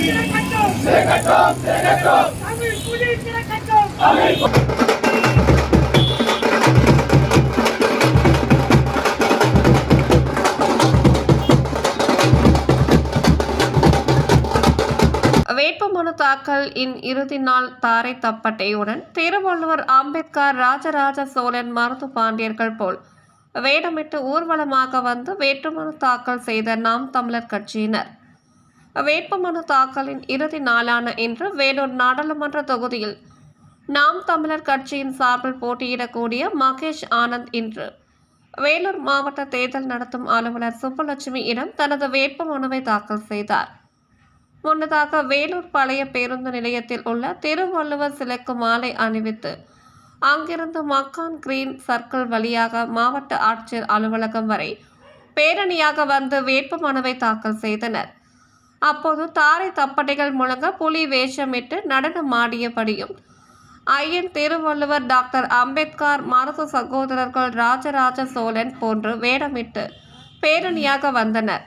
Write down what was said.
திறக்கட்டும் தமிழ் புலி திறக்கட்டும் வேட்புமனு தாக்கல் இன் இறுதி நாள் தாரை தப்பட்டையுடன் திருவள்ளுவர் அம்பேத்கர் ராஜராஜ சோழன் மருது பாண்டியர்கள் போல் வேடமிட்டு ஊர்வலமாக வந்து வேட்புமனு தாக்கல் செய்த நாம் தமிழர் கட்சியினர். வேட்புமனு தாக்கலின் இறுதி நாளான இன்று வேலூர் நாடாளுமன்ற தொகுதியில் நாம் தமிழர் கட்சியின் சார்பில் போட்டியிடக்கூடிய மகேஷ் ஆனந்த் இன்று. வேலூர் மாவட்ட தேர்தல் நடத்தும் அலுவலர் சுப்புலட்சுமியிடம் தனது வேட்புமனுவை தாக்கல் செய்தார். முன்னதாக வேலூர் பழைய பேருந்து நிலையத்தில் உள்ள திருவள்ளுவர் சிலைக்கு மாலை அணிவித்து அங்கிருந்து மக்கான் கிரீன் சர்க்கிள் வழியாக மாவட்ட ஆட்சியர் அலுவலகம் வரை பேரணியாக வந்து வேட்புமனுவை தாக்கல் செய்தனர். அப்போது தாரை தப்பட்டைகள் முழங்க புலி வேஷமிட்டு நடனம் ஆடியபடியும் ஐயன் திருவள்ளுவர் டாக்டர் அம்பேத்கர் மருது சகோதரர்கள் ராஜராஜ சோழன் போன்று வேடமிட்டு பேரணியாக வந்தனர்.